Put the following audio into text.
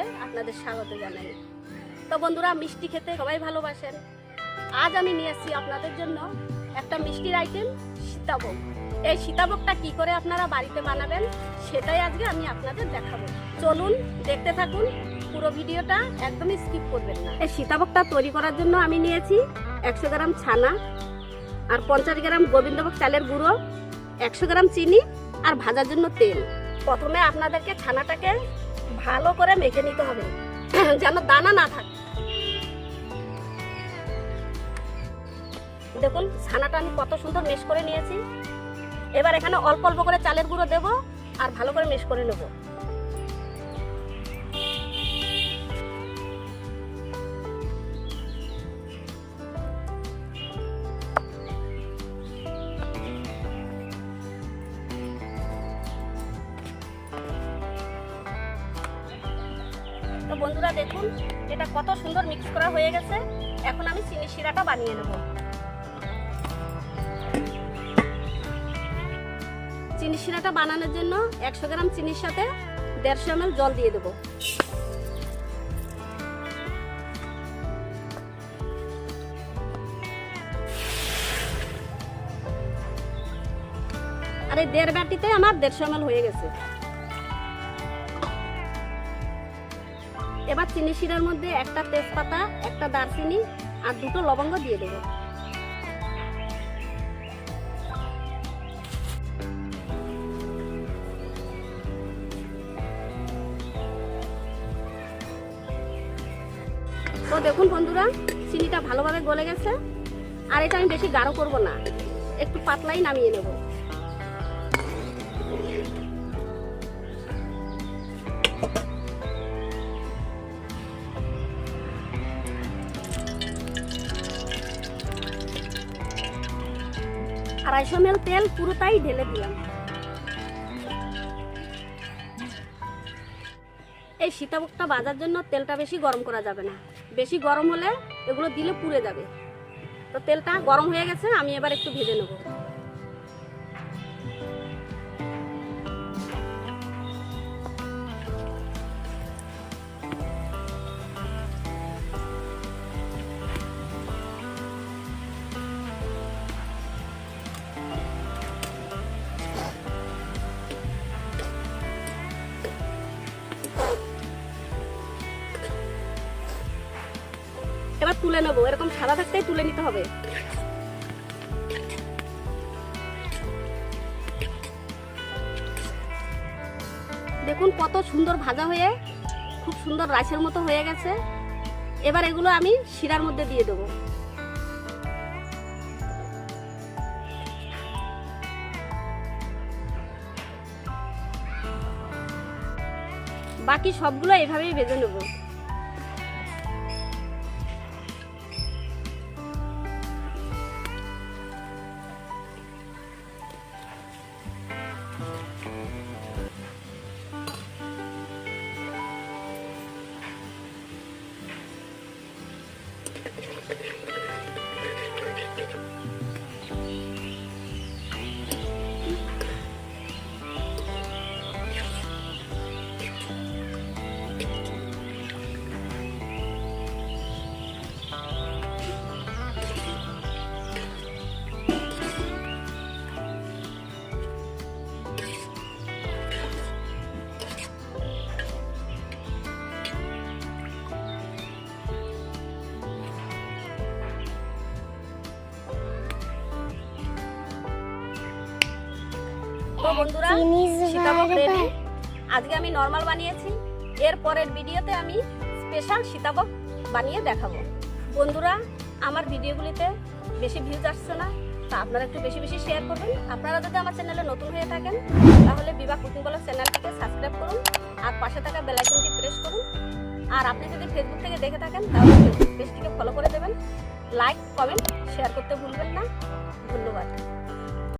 চ্যানেলে আপনাদের স্বাগত জানাই। তো বন্ধুরা, মিষ্টি খেতে সবাই ভালোবাসেন। আজ আমি নিয়ে এসেছি আপনাদের জন্য একটা মিষ্টির আইটেম, সীতাভোগ। এই সীতাভোগটা কি করে আপনারা বাড়িতে বানাবেন, সেটাই আজকে আমি আপনাদের দেখাবো। চলুন, দেখতে থাকুন, পুরো ভিডিওটা একদমই স্কিপ করবেন না। এই সীতাভোগটা তৈরি করার জন্য আমি নিয়েছি একশো গ্রাম ছানা আর পঞ্চাশ গ্রাম গোবিন্দভোগ চালের গুঁড়ো, একশো গ্রাম চিনি আর ভাজার জন্য তেল। প্রথমে আপনাদেরকে ছানাটাকে ভালো করে মেখে নিতে হবে। যেন দানা না থাকে। দেখুন, ছানাটা আমি কত সুন্দর মেশ করে নিয়েছি। এবার এখানে অল্প অল্প করে চালের গুঁড়ো দেবো আর ভালো করে মেশ করে নেব। বন্ধুরা দেখুন, এটা কত সুন্দর মিক্স করা হয়ে গেছে। এখন আমি চিনি শিরাটা বানিয়ে নেব। চিনি শিরাটা বানানোর জন্য একশো গ্রাম চিনির সাথে দেড়শো এম জল দিয়ে দেবো। আর এই দেড় বাটিতে আমার দেড়শো এম হয়ে গেছে। এবার চিনি শিরার মধ্যে একটা তেজপাতা, একটা দারচিনি আর দুটো লবঙ্গ দিয়ে দেবো। তো দেখুন বন্ধুরা, চিনিটা ভালোভাবে গলে গেছে। আর এটা আমি বেশি গাঢ় করব না, একটু পাতলাই নামিয়ে নেব। আড়াইশো মেল তেল পুরোটাই ঢেলে দিলাম। এই সীতাভোগটা বাজার জন্য তেলটা বেশি গরম করা যাবে না। বেশি গরম হলে এগুলো দিলে পুড়ে যাবে। তো তেলটা গরম হয়ে গেছে, আমি এবার একটু ভেজে নেব। এবার তুলে নেব। এরকম সাদা থাকতেই তুলে নিতে হবে। দেখুন কত সুন্দর ভাজা হয়ে, খুব সুন্দর রাইসের মতো হয়ে গেছে। এবার এগুলো আমি শিরার মধ্যে দিয়ে দেবো। বাকি সবগুলো এভাবেই ভেজে নেব। বন্ধুরা সীতাভোগ রেডি আজকে আমি নর্মাল বানিয়েছি এর পরের ভিডিওতে আমি স্পেশাল সীতাভোগ বানিয়ে দেখাবো। বন্ধুরা আমার ভিডিওগুলিতে বেশি ভিউজ আসছে না তা আপনারা একটু বেশি বেশি শেয়ার করবেন। আপনারা যদি আমার চ্যানেলে নতুন হয়ে থাকেন তাহলে বিবাহ কুকিং কলার চ্যানেলটিকে সাবস্ক্রাইব করুন আর পাশে থাকা বেল আইকনটি প্রেস করুন। আর আপনি যদি ফেসবুক থেকে দেখে থাকেন তাহলে ফেসবুক পেজটিকে ফলো করে দেবেন। লাইক কমেন্ট শেয়ার করতে ভুলবেন না। ধন্যবাদ।